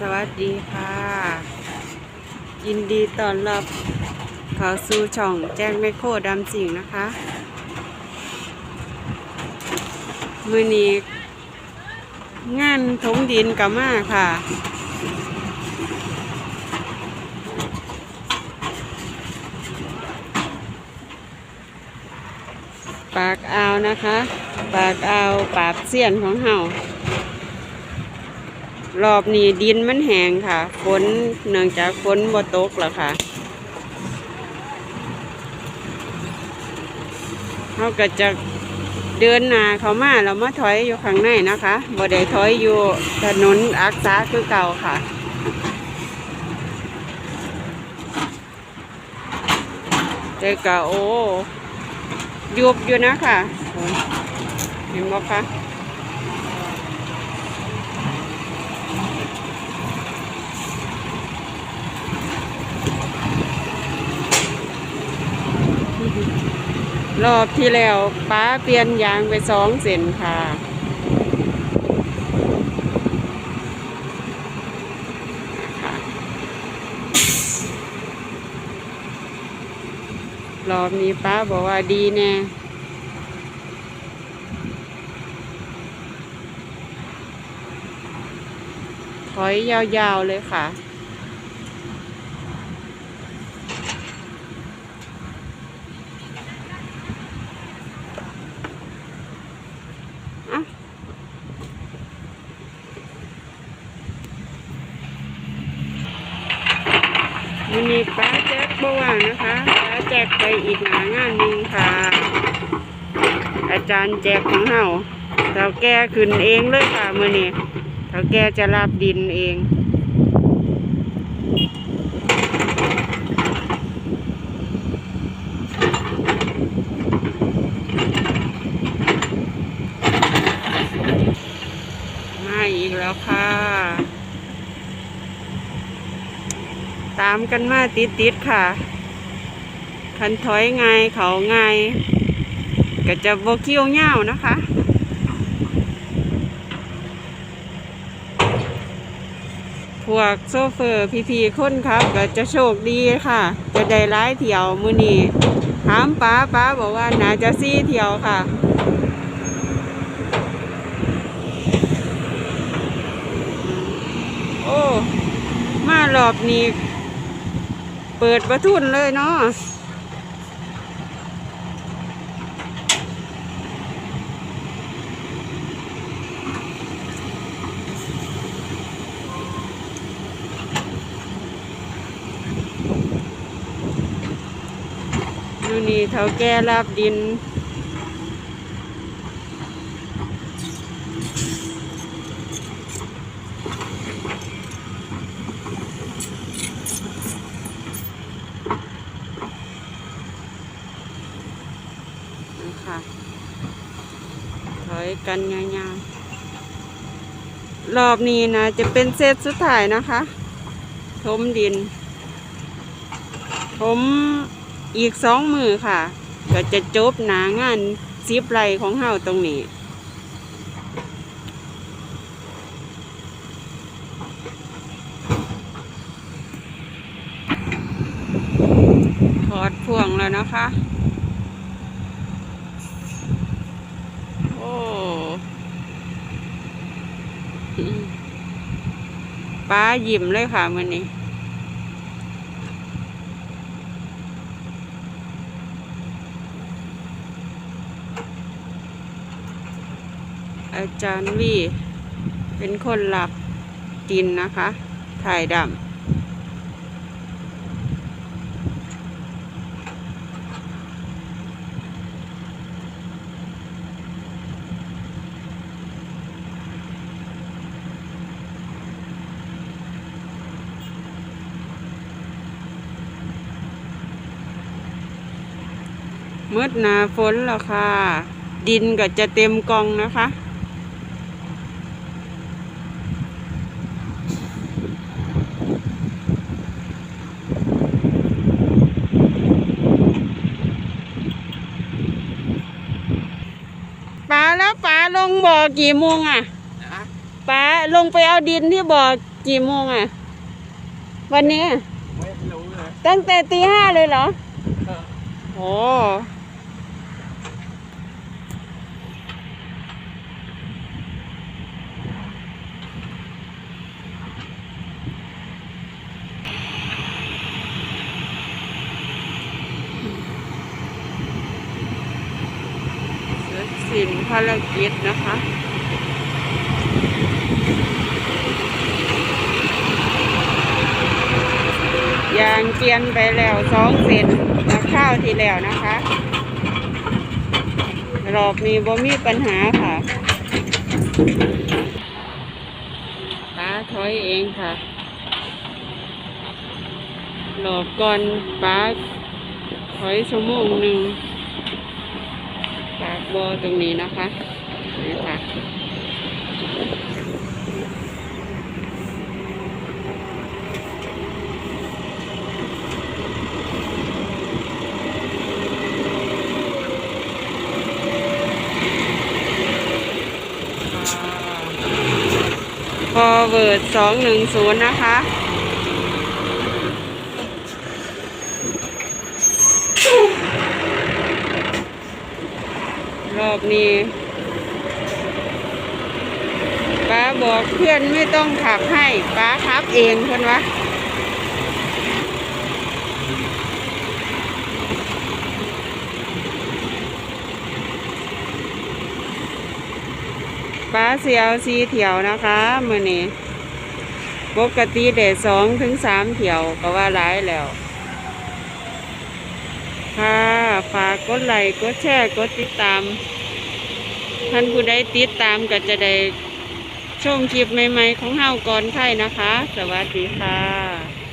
สวัสดีค่ะ ยินดีต้อนรับเข้าสู่ช่องแจ้งแมโครดำสิงนะคะ มือนี้งานถมดินกับมาค่ะปากอ่าวนะคะ ปากอ่าวปราบเสียนของเฮา รอบนี้ดินมันแห้งค่ะ ฝนเนื่องจากฝนบ่ตกแล้วค่ะเขาก็จะเดินหนาเขามาเรามาถอยอยู่ข้างในนะคะบ่ได้ถอยอยู่ถนนอักษาคือเก่าค่ะแต่ก็โอ้ยุบอยู่นะค่ะ เห็นบ่คะ รอบที่แล้วป้าเปลี่ยนยางไปสองเส้นค่ะรอบนี้ป้าบอกว่าดีแน่ถอยยาวๆเลยค่ะ นี้ป้าแจ็คบ่อวานนะคะป้าแจ็คไปอีกหางานหนึ่งค่ะ อาจารย์แจ็คของเฮาเถาแก่ขึ้นเองเลยค่ะมื่อนี้เท่าแก่จะรับดินเอง มาอีกแล้วค่ะ ตามกันมาติดๆค่ะ คันถอยไงเขาไงก็จะโบกี้วเง่าวนะคะพวกโซเฟอร์พี่ๆคนครับ ก็จะโชคดีค่ะ จะได้ร้ายเที่ยวมือนีถามป้าป้าบอกว่าน่าจะซี่เที่ยวค่ะ โอ้ มารอบนี้ เปิดประทุนเลยเนาะดูนี่เท่าแก่รับดิน คะถอยกันยาวๆ รอบนี้นะจะเป็นเซตสุดท้ายนะคะทมดินทมอีกสองมือค่ะ ก็จะจบหนางานซิบไรของเฮาตรงนี้ถอดพ่วงแล้วนะคะ โอ้อืม้ายิ้มเลยค่ะมันนี้อาจารย์วีเป็นคนหลับกินนะคะ ถ่ายดำ มืดหนาฝนแล้วค่ะ ดินก็จะเต็มกองนะคะ ป๋าแล้วป๋าลงบ่อกี่โมงอะนะป๋าลงไปเอาดินที่บ่อกี่โมงอะ วันนี้ไม่รู้เลยตั้งแต่ตีห้าเลยเหรอเออโอ้เสร็จสิ้น ภารกิจนะคะยางเกียนไปแล้วสองเซนจาข้าวที่แล้วนะคะ รอบนี้บ่มีปัญหาค่ะป้าถอยเองค่ะ รอบก่อนป้าถอยชั่วโมงหนึ่ง ปากบอตรงนี้นะคะนี่ค่ะพอเวิร์ดสองหนึ่งศูนย์นะคะ ร อบนี้ป้าบอกเพื่อนไม่ต้องขับให้ป้าขับเองคนวะป้าเสียวสีเถียวนะคะมือนี้ปกติเดสองถึงสามเถียวก็ว่าหลายแล้ว ค่ะ ฝากกดไลค์กดแชร์ กดติดตาม ท่านผู้ใดติดตามก็จะได้ชมคลิปใหม่ๆของเฮาก่อนใครนะคะ สวัสดีค่ะ